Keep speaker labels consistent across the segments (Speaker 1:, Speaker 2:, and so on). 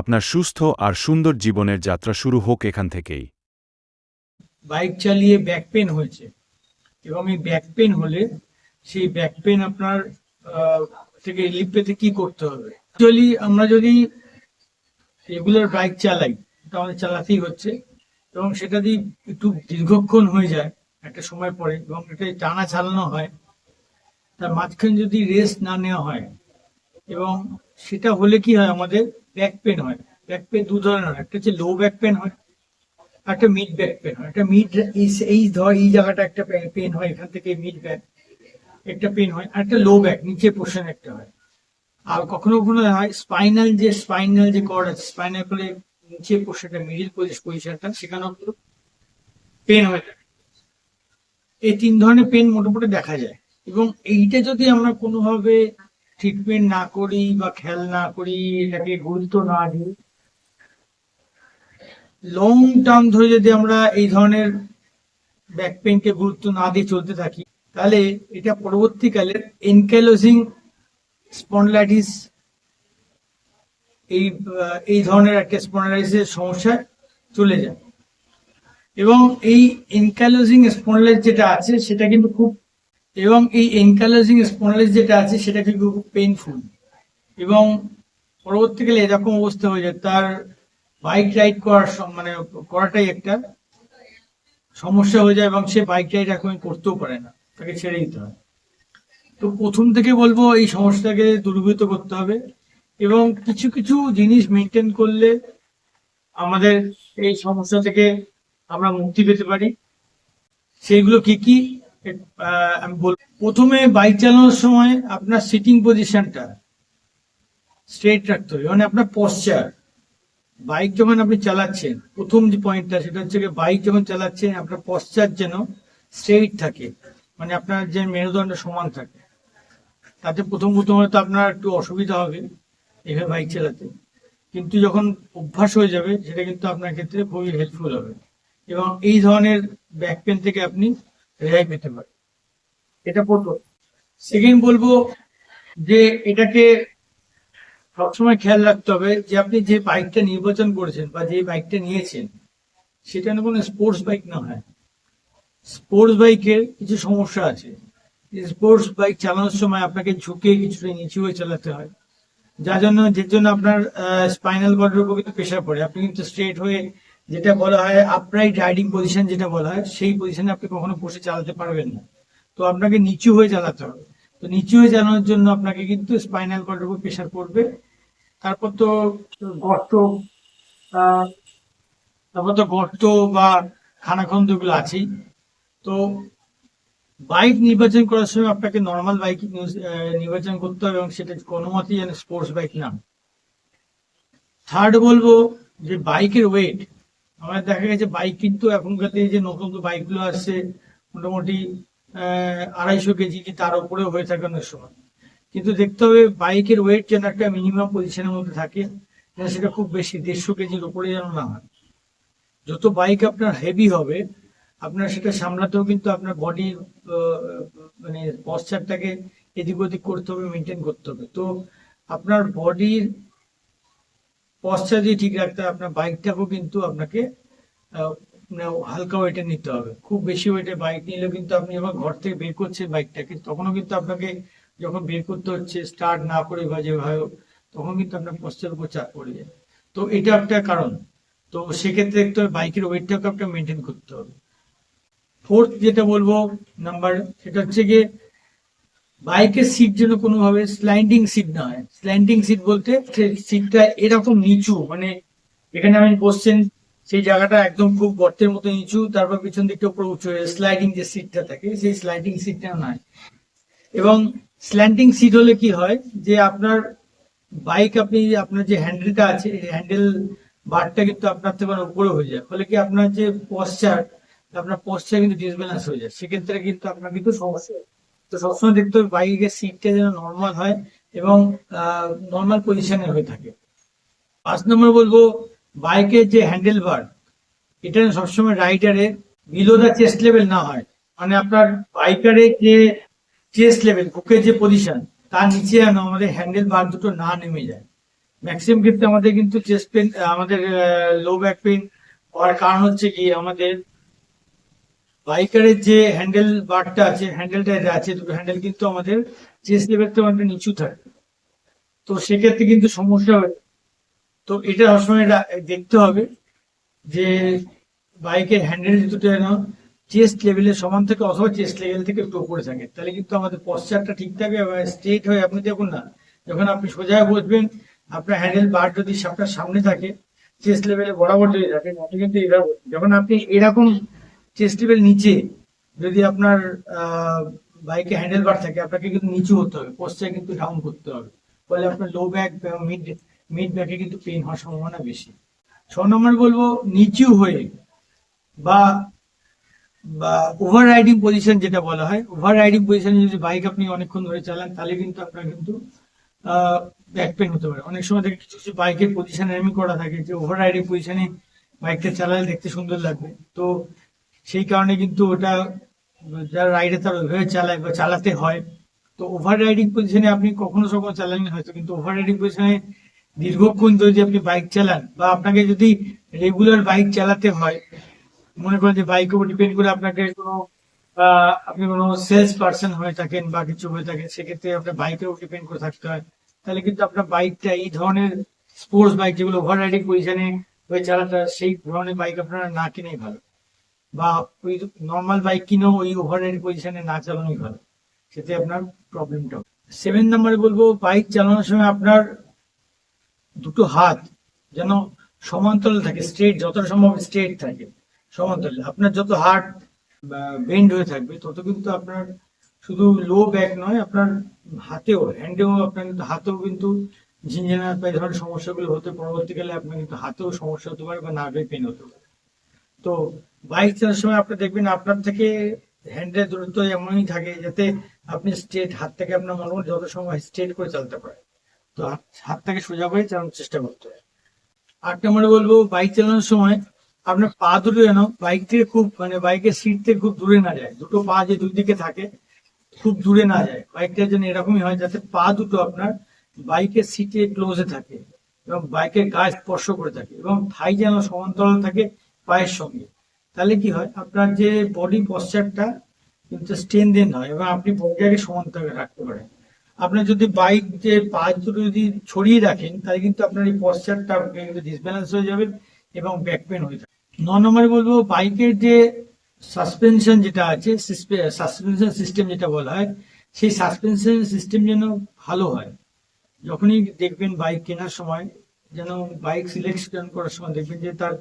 Speaker 1: আপনার সুস্থ আর সুন্দর জীবনের যাত্রা শুরু হোক এখান থেকেই।
Speaker 2: বাইক চালিয়ে ব্যাক পেন হয়েছে। এবং এই ব্যাক পেন হলে সেই ব্যাক পেন আপনার থেকে রিলিফ পেতে কি করতে হবে? অ্যাকচুয়ালি আমরা যদি রেগুলার বাইক চালাই, এটা আমাদের চালাতেই হচ্ছে। এবং সেটা যদি একটু দীর্ঘক্ষণ হয়ে যায়, একটা সময় পরে, এবং এটা টানা চালানো হয়, তার মাঝখানে যদি রেস্ট না নেওয়া হয়, এবং সেটা হলে কি হয় আমাদের? ব্যাক পেন হয়। ব্যাক পেন দু ধরনের হয়। একটা হচ্ছে লো ব্যাক পেন হয় একটা মিড ব্যাক পেন হয়। একটা মিড এই ধর, এই জায়গাটা একটা পেন হয়, এখান থেকে মিড ব্যাক একটা পেন হয়, আর একটা লো ব্যাক নিচে পোর্শন একটা হয়। আর কখনো কখনো হয় স্পাইনাল যে স্পাইনাল যে কর্ড আছে স্পাইনাল করে নিচে পোর্শনটা মিডিল পজিশনটা সেখানেও পেন হয়ে থাকে। এই তিন ধরনের পেন মোটামুটি দেখা যায়। এবং এইটা যদি আমরা কোনোভাবে ট্রিটমেন্ট না করি বা খেয়াল না করি, এটাকে গুরুত্ব না দিই। লং টার্ম ধরে যদি আমরা এই ধরনের ব্যাক পেনকে গুরুত্ব না দিয়ে চলতে থাকি, তাহলে এটা পরবর্তীকালে এনক্যালোজিং স্পন্ডলাইটিস এই এই ধরনের একটা স্পন্ডলাইটিসের সমস্যা চলে যায়। এবং এই এনক্যালোজিং স্পন্ডলাইট যেটা আছে, সেটা কিন্তু খুব এবং এই এনক্যালোজিং স্পন্ডলাইট যেটা আছে, সেটা কিন্তু খুব পেইনফুল এবং পরবর্তীকালে এরকম অবস্থা হয়ে যায়, তার বাইক রাইড করার মানে করাটাই একটা সমস্যা হয়ে যায় এবং সে বাইক রাইড এখন করতেও পারে না, তাকে ছেড়ে দিতে হয়। তো প্রথম থেকে বলব, এই সমস্যাটাকে দূরীভূত করতে হবে এবং কিছু কিছু জিনিস মেনটেন করলে আমাদের এই সমস্যা থেকে আমরা মুক্তি পেতে পারি। সেইগুলো কি কি? আমি প্রথমে বাইক চালানোর সময় আপনার সিটিং পজিশনটা স্ট্রেট রাখতে হবে। মানে আপনার পশ্চার বাইক যখন আপনি চালাচ্ছেন, প্রথম যে পয়েন্টটা সেটা হচ্ছে বাইক যখন চালাচ্ছেন, আপনার পশ্চার যেন স্ট্রেট থাকে। মানে আপনার যে মেরুদণ্ড সমান থাকে। তাতে প্রথম প্রথম হয়তো আপনার একটু অসুবিধা হবে এভাবে বাইক চালাতে। কিন্তু যখন অভ্যাস হয়ে যাবে, সেটা কিন্তু আপনার ক্ষেত্রে খুবই হেল্পফুল হবে। এবং এই ধরনের ব্যাক পেন থেকে আপনি রেহাই পেতে পারেন এটা প্রথম। সেকেন্ড বলব যে এটাকে সবসময় খেয়াল রাখতে হবে যে আপনি যে বাইকটা নির্বাচন করেছেন বা যে বাইকটা নিয়েছেন, সেটা কোনো স্পোর্টস বাইক না হয়। স্পোর্টস বাইকের কিছু সমস্যা আছে। স্পোর্টস বাইক চালানোর সময় আপনাকে ঝুঁকে কিছুটা নিচু হয়ে চালাতে হয়। যার জন্য, যে জন্য আপনার স্পাইনাল কর্ডের উপর কিন্তু প্রেশার পড়ে। আপনি কিন্তু স্ট্রেট হয়ে যেটা বলা হয় আপরাইট রাইডিং পজিশন যেটা বলা হয়, সেই পজিশনে আপনি কখনো বসে চালাতে পারবেন না। তো আপনাকে নিচু হয়ে চালাতে হবে। তো নিচু হয়ে চালানোর জন্য আপনাকে কিন্তু স্পাইনাল কর্ডের উপর প্রেশার পড়বে। তারপর তো গর্ত তারপর তো গর্ত বা খানাখন্দগুলো আছেই। তো বাইক নির্বাচন করার সময় আপনাকে নর্মাল বাইক নির্বাচন করতে হবে এবং সেটা কোনো মতেই যেন স্পোর্টস বাইক না। থার্ড বলব যে বাইকের ওয়েট আমার দেখা গেছে বাইক কিন্তু এখনকার দিনে যে নতুন বাইকগুলো আসছে, মোটামুটি আড়াইশো কেজি কি তার উপরেও হয়ে থাকে অনেক সময়। কিন্তু দেখতে হবে বাইকের ওয়েট যেন একটা মিনিমাম পজিশনের মধ্যে থাকে সেটা খুব বেশি, দেড়শো কেজির উপরে যেন না হয়। যত বাইক আপনার হেভি হবে, আপনার সেটা সামলাতেও কিন্তু আপনার বডির মানে পশ্চারটাকে এদিক ওদিক করতে হবে মেনটেন করতে হবে। তো আপনার বডির পশ্চার যদি ঠিক রাখতে হবে, আপনার বাইকটাকেও কিন্তু আপনাকে মানে হালকা ওয়েটে নিতে হবে। খুব বেশি ওয়েটে বাইক নিলেও কিন্তু আপনি যখন ঘর থেকে বের করছেন বাইকটাকে তখনও কিন্তু আপনাকে যখন বের করতে হচ্ছে স্টার্ট না করে বা যেভাবে তখন কিন্তু আপনার পশ্চার উপর চাপ পড়ে যায়। তো এটা একটা কারণ। তো সেক্ষেত্রে একটু বাইকের ওয়েটটাকে আপনাকে মেনটেন করতে হবে। ফোর্থ যেটা বলব নাম্বার সেটা হচ্ছে গিয়ে বাইকের সিট যেন কোনোভাবে স্লাইডিং সিট না হয়। স্ল্যান্ডিং সিট বলতে সিটটা এরকম নিচু মানে এখানে আমি বসছেন, সেই জায়গাটা একদম খুব গর্তের মতো নিচু, তারপর পিছন দিকটা উপরে উঁচু স্লাইডিং যে সিটটা থাকে, সেই স্লাইডিং সিটটা নয় এবং স্ল্যান্ডিং সিট হলে কি হয় যে আপনার বাইক আপনি, আপনার যে হ্যান্ডেলটা আছে হ্যান্ডেল বারটা কিন্তু আপনার থেকে উপরে হয়ে যায়। ফলে কি আপনার যে পশ্চার আপনার পশ্চার কিন্তু ডিসব্যালেন্স হয়ে যায়। সেক্ষেত্রে কিন্তু আপনার কিন্তু সমস্যা হয়। তো সবসময় দেখতে হবে বাইকের সিটটা যেন নর্মাল হয় এবং নর্মাল পজিশনে হয়ে থাকে। পাঁচ নম্বর বলব, বাইকের যে হ্যান্ডেল বার এটা সবসময় রাইডারে বিলো দ্য চেস্ট লেভেল না হয়। মানে আপনার বাইকারের যে চেস্ট লেভেল বুকের যে পজিশন তার নিচে যেন আমাদের হ্যান্ডেল বার দুটো না নেমে যায়। ম্যাক্সিমাম ক্ষেত্রে আমাদের কিন্তু চেস্ট পেন আমাদের লো ব্যাক পেন হওয়ার কারণ হচ্ছে কি, আমাদের বাইকারের যে হ্যান্ডেল বারটা আছে হ্যান্ডেলটা আছে, দুটো হ্যান্ডেল কিন্তু আমাদের চেস্ট লেভেলটা অনেকটা নিচু থাকে। তো সেক্ষেত্রে কিন্তু সমস্যা হয়। তো এটা সবসময় দেখতে হবে যে বাইকের হ্যান্ডেল দুটো যেন চেস্ট লেভেলের সমান থেকে অথবা চেস্ট লেভেল থেকে একটু উপরে থাকে। তাহলে কিন্তু আমাদের পশ্চারটা ঠিক থাকে এবং স্ট্রেট হয়ে আপনি দেখুন না, যখন আপনি সোজা বসবেন, আপনার হ্যান্ডেল বার যদি আপনার সামনে থাকে চেস্ট লেভেলে বরাবর যদি থাকে আপনি কিন্তু এরকম যখন আপনি এরকম চেস্ট লেভেল নিচে, যদি আপনার বাইকে হ্যান্ডেল বার থাকে, আপনাকে কিন্তু নিচু হতে হবে পশ্চার কিন্তু ডাউন করতে হবে। ফলে আপনার লো ব্যাক মিড মিড ব্যাকে কিন্তু পেন হওয়ার সম্ভাবনা বেশি। ছ নম্বর বলব, নিচু হয়ে বা বা ওভার রাইডিং পজিশন যেটা বলা হয় ওভার রাইডিং পজিশনে যদি বাইক আপনি অনেকক্ষণ ধরে চালান, তাহলে কিন্তু আপনার কিন্তু ব্যাক পেন হতে পারে। অনেক সময় দেখে কিছু কিছু বাইকের পজিশন এমনি করা থাকে যে ওভার রাইডিং পজিশনে বাইকটা চালালে দেখতে সুন্দর লাগবে। তো সেই কারণে কিন্তু ওটা যারা রাইডে তার ওইভাবে চালায় বা চালাতে হয়। তো ওভার রাইডিং পজিশনে আপনি কখনো কখনো চালালেন হয়তো কিন্তু ওভার রাইডিং পজিশনে দীর্ঘক্ষণ ধরে যদি আপনি বাইক চালান বা আপনাকে যদি রেগুলার বাইক চালাতে হয়, মনে করেন যে বাইকের উপর ডিপেন্ড করে আপনাকে কোনো আপনি কোনো সেলস পার্সন হয়ে থাকেন বা কিছু হয়ে থাকেন, সেক্ষেত্রে আপনার বাইকের উপর ডিপেন্ড করে থাকতে হয়। তাহলে কিন্তু আপনার বাইকটা এই ধরনের স্পোর্টস বাইক যেগুলো ওভার রাইডিং পজিশনে হয়ে চালাতে সেই ধরনের বাইক আপনারা না কিনেই ভালো। বা ওই নর্মাল বাইক কিনেও ওই ওভার রাইডিং পজিশনে না চালানোই ভালো। সেতে আপনার প্রবলেমটা সেভেন নম্বরে বলব বাইক চালানোর সময় আপনার দুটো হাত যেন সমান্তরাল থাকে স্ট্রেট যতটা সম্ভব স্ট্রেট থাকে, সমান্তরাল। আপনার যত হাত বেন্ড হয়ে থাকবে, তত কিন্তু আপনার শুধু লো ব্যাক নয়, আপনার হাতেও হ্যান্ডেও আপনার কিন্তু হাতেও কিন্তু ঝিনঝিনা বা ধরনের সমস্যাগুলো হতে, পরবর্তীকালে আপনার কিন্তু হাতেও সমস্যা হতে পারে বা নার্ভে পেন হতে পারে। তো বাইক চালানোর সময় আপনি দেখবেন আপনার থেকে হ্যান্ডের দূরত্ব এমনই থাকে যাতে আপনি স্ট্রেট হাত থেকে আপনার মনে যত সময় স্ট্রেট করে চালাতে পারে। তো হাত- হাতটাকে সোজা করে চালানোর চেষ্টা করতে হয়। আট নম্বরে বলব বাইক চালানোর সময় আপনার পা দুটো যেন বাইক থেকে খুব মানে বাইকের সিট থেকে খুব দূরে না যায়। দুটো পা যে দুই দিকে থাকে, খুব দূরে না যায়। বাইকটা যেন এরকমই হয় যাতে পা দুটো আপনার বাইকের সিটে ক্লোজে থাকে এবং বাইকের গায়ে স্পর্শ করে থাকে এবং থাই যেন সমান্তরাল থাকে পায়ের সঙ্গে। তাহলে কি হয়? আপনার যে বডি পশ্চারটা কিন্তু স্ট্রেনদেন হয় এবং আপনি বডিটাকে সমান্তরাল রাখতে পারেন। আপনার যদি বাইক যে পা দুটো যদি ছড়িয়ে রাখেন, তাহলে কিন্তু আপনার এই পশ্চারটা কিন্তু ডিসব্যালেন্স হয়ে যাবে এবং ব্যাক পেন হয়ে যাবে। ন নম্বরে বলব বাইকের যে সাসপেনশন যেটা আছে সাসপেনশন সিস্টেম যেটা বলা হয়, সেই সাসপেনশন সিস্টেম যেন ভালো হয়। যখনই দেখবেন বাইক কেনার সময়, যেন বাইক সিলেকশন করার সময় দেখবেন যে তার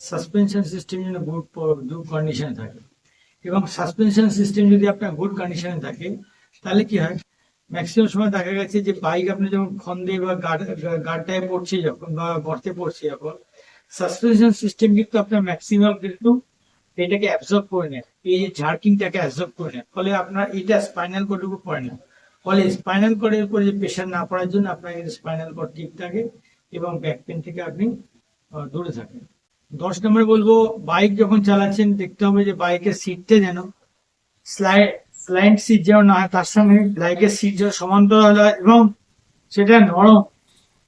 Speaker 2: সাসপেনশন সিস্টেম যেন গুড গুড কন্ডিশনে থাকে। এবং সাসপেনশন সিস্টেম যদি আপনার গুড কন্ডিশনে থাকে, তাহলে কি হয়? ম্যাক্সিমাম সময় দেখা গেছে যে বাইক আপনি যখন খন্দে বা গাড়টায় পড়ছে যখন বা গর্তে পড়ছে যখন সাসপেনশন সিস্টেম কিন্তু আপনার ম্যাক্সিমাম কিন্তু এটাকে অ্যাবজর্ব করে নেয়। এই যে ঝার্কিংটাকে অ্যাবজর্ব করে নেয়। ফলে আপনার এটা স্পাইনাল উপর পড়ে না। ফলে স্পাইনাল কোডের উপরে যে প্রেশার না পড়ার জন্য আপনার স্পাইনাল কোড ঠিক থাকে এবং ব্যাক পেন থেকে আপনি দূরে থাকেন। দশ নম্বরে বলব বাইক যখন চালাচ্ছেন, দেখতে হবে যে বাইকের সিটটা যেন স্লাইড সিট যেন না হয়, তার সঙ্গে বাইকের সিট যেন সমান্তরাল হয় এবং সেটা নরম।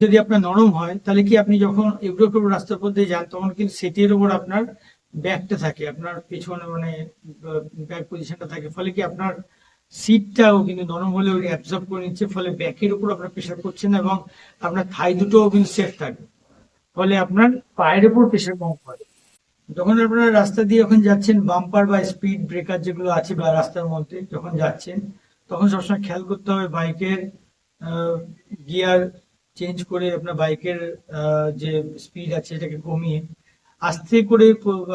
Speaker 2: যদি আপনার নরম হয়, তাহলে কি আপনি যখন করে রাস্তার উপর দিয়ে যান, তখন কিন্তু সেটির উপর আপনার ব্যাকটা থাকে, আপনার পেছনে মানে ব্যাক পজিশনটা থাকে। ফলে কি আপনার সিটটাও কিন্তু নরম হলে অ্যাবজর্ব করে নিচ্ছে, ফলে ব্যাকের উপর আপনার প্রেশার করছে না এবং আপনার থাই দুটোও কিন্তু সেফ থাকে ফলে আপনার পায়ের উপর প্রেশার কম পড়ে। যখন আপনারা রাস্তা দিয়ে যখন যাচ্ছেন বাম্পার বা স্পিড ব্রেকার যেগুলো আছে বা রাস্তার মধ্যে যখন যাচ্ছেন, তখন সবসময় খেয়াল করতে হবে বাইকের গিয়ার চেঞ্জ করে আপনার বাইকের যে স্পিড আছে এটাকে কমিয়ে আস্তে করে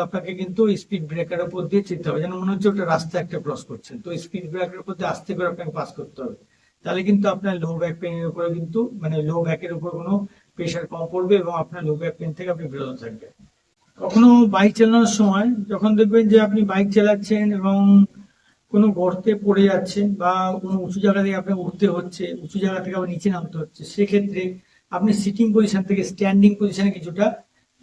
Speaker 2: আপনাকে কিন্তু স্পিড ব্রেকার উপর দিয়ে চিনতে হবে। যেন মনে হচ্ছে ওটা রাস্তা একটা ক্রস করছেন তো স্পিড ব্রেকার উপর দিয়ে আস্তে করে আপনাকে পাস করতে হবে। তাহলে কিন্তু আপনার লো ব্যাক পেনের উপরে কিন্তু মানে লো ব্যাকের উপর কোনো প্রেশার কম পড়বে এবং আপনার লো ব্যাক পেন থেকে আপনি বিরত থাকবেন। কখনো বাইক চালানোর সময় যখন দেখবেন যে আপনি বাইক চালাচ্ছেন এবং কোনো গর্তে পড়ে যাচ্ছেন বা কোনো উঁচু জায়গা থেকে আপনাকে উঠতে হচ্ছে, উঁচু জায়গা থেকে আবার নিচে নামতে হচ্ছে, সেক্ষেত্রে আপনি সিটিং পজিশন থেকে স্ট্যান্ডিং পজিশনে কিছুটা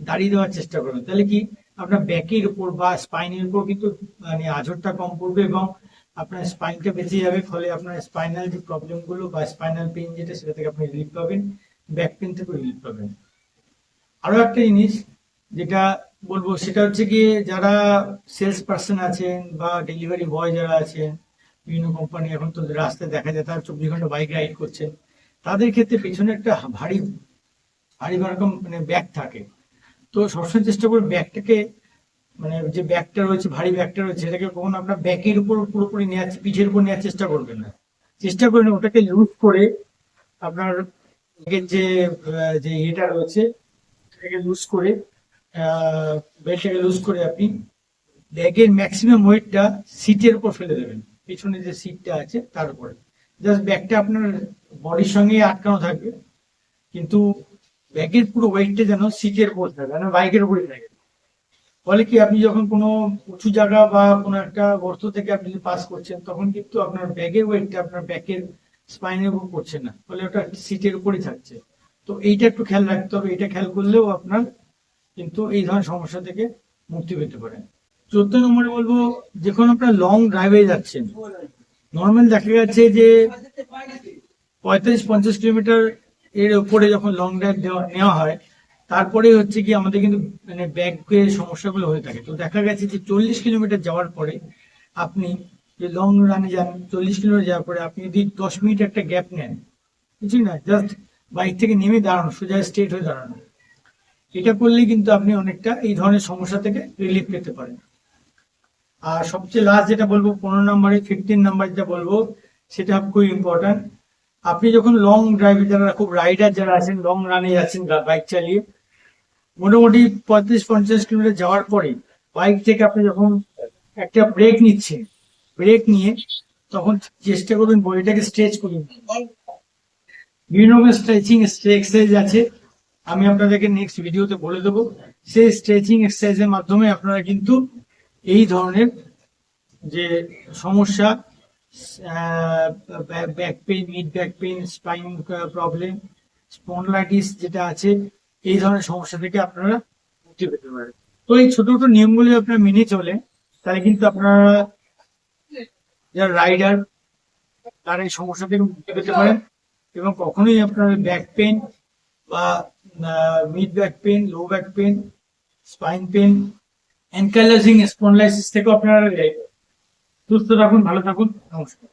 Speaker 2: দাঁড়িয়ে দেওয়ার চেষ্টা করবেন। তাহলে কি আপনার ব্যাকের উপর বা স্পাইনের উপর কিন্তু মানে আঝরটা কম পড়বে এবং আপনার স্পাইনটা বেঁচে যাবে, ফলে আপনার স্পাইনাল যে প্রবলেমগুলো বা স্পাইনাল পেন যেটা সেটা থেকে আপনি রিলিফ পাবেন। ব্যাক পেন থেকে রিলিফ পাবেন। আরও একটা জিনিস যেটা বলব, সেটা হচ্ছে কি যারা সেলস পার্সন আছেন বা ডেলিভারি বয় যারা আছেন, বিভিন্ন কোম্পানি এখন তো রাস্তায় দেখা যায়, তারা চব্বিশ ঘণ্টা বাইক রাইড করছেন তাদের ক্ষেত্রে পেছনে একটা ভারী ভারী রকম মানে ব্যাগ থাকে। তো সবসময় চেষ্টা করবে ব্যাগটাকে মানে যে ব্যাগটা রয়েছে, ভারী ব্যাগটা রয়েছে, সেটাকে কখনো আপনার ব্যাগের উপর পুরোপুরি নেওয়ার পিঠের উপর নেওয়ার চেষ্টা করবেন না। চেষ্টা করেন ওটাকে লুজ করে আপনার যে যে ইয়েটা রয়েছে, সেটাকে লুজ করে বেল্টটাকে লুজ করে আপনি ব্যাগের ম্যাক্সিমাম ওয়েটটা সিটের উপর ফেলে দেবেন। পিছনে যে সিটটা আছে, তার উপরে। জাস্ট ব্যাগটা আপনার বডির সঙ্গে আটকানো থাকবে, কিন্তু ব্যাগের পুরো ওয়েটটা যেন সিটের উপর থাকে মানে বাইকের উপরে থাকে। ফলে কি আপনি যখন কোনো উঁচু জায়গা বা কোনো একটা গর্ত থেকে আপনি পাস করছেন, তখন কিন্তু আপনার ব্যাগের ওয়েটটা আপনার ব্যাগের স্পাইনের উপর পড়ছে না, ফলে ওটা সিটের উপরই থাকছে। তো এইটা একটু খেয়াল রাখতে হবে, এটা খেয়াল করলেও আপনার কিন্তু এই ধরনের সমস্যা থেকে মুক্তি পেতে পারেন। চোদ্দ নম্বরে বলব, যখন আপনার লং ড্রাইভে যাচ্ছেন নর্মাল দেখা যাচ্ছে যে পঁয়তাল্লিশ, পঞ্চাশ কিলোমিটার এর উপরে যখন লং ড্রাইভ দেওয়া, নেওয়া হয়, তারপরে হচ্ছে কি আমাদের কিন্তু মানে ব্যাগের সমস্যাগুলো হয়ে থাকে। তো দেখা গেছে যে চল্লিশ কিলোমিটার যাওয়ার পরে আপনি যে লং রানে যান, চল্লিশ কিলোমিটার যাওয়ার পরে আপনি যদি দশ মিনিট একটা গ্যাপ নেন কিছুই না? জাস্ট বাইক থেকে নেমে দাঁড়ানো, সোজা স্ট্রেট হয়ে দাঁড়ানো। এটা করলেই কিন্তু আপনি অনেকটা এই ধরনের সমস্যা থেকে রিলিফ পেতে পারেন। আর সবচেয়ে লাস্ট যেটা বলব, পনেরো নম্বরে ফিফটিন নাম্বার যেটা বলব, সেটা খুব ইম্পর্ট্যান্ট আপনি যখন লং ড্রাইভে যারা, খুব রাইডার যারা আছেন লং রানে যাচ্ছেন বাইক চালিয়ে, মোটামুটি পঁয়ত্রিশ, পঞ্চাশ কিলোমিটার যাওয়ার পরে বাইক থেকে আপনি যখন একটা ব্রেক নিচ্ছেন ব্রেক নিয়ে তখন চেষ্টা করবেন বডিটাকে স্ট্রেচ করুন। বিভিন্ন রকমের স্ট্রেচিং এক্সারসাইজ আছে। আমি আপনাদেরকে নেক্সট ভিডিওতে বলে দেবো। সেই স্ট্রেচিং এক্সারসাইজের মাধ্যমে আপনারা কিন্তু এই ধরনের যে সমস্যা back pain mid back pain spine problem spondylitis যেটা আছে, এই ধরনের সমস্যা থেকে আপনারা মুক্তি পেতে পারেন। তো এই ছোট ছোট নিয়মগুলি আপনারা মেনে চলে, তাহলে কিন্তু আপনারা যারা রাইডার তারা এই সমস্যা থেকে মুক্তি পেতে পারেন এবং কখনোই আপনার ব্যাক পেন বা mid back pain low back pain spine pain ankylosing spondylosis থেকেও আপনারা সুস্থ থাকুন, ভালো থাকুন, নমস্কার।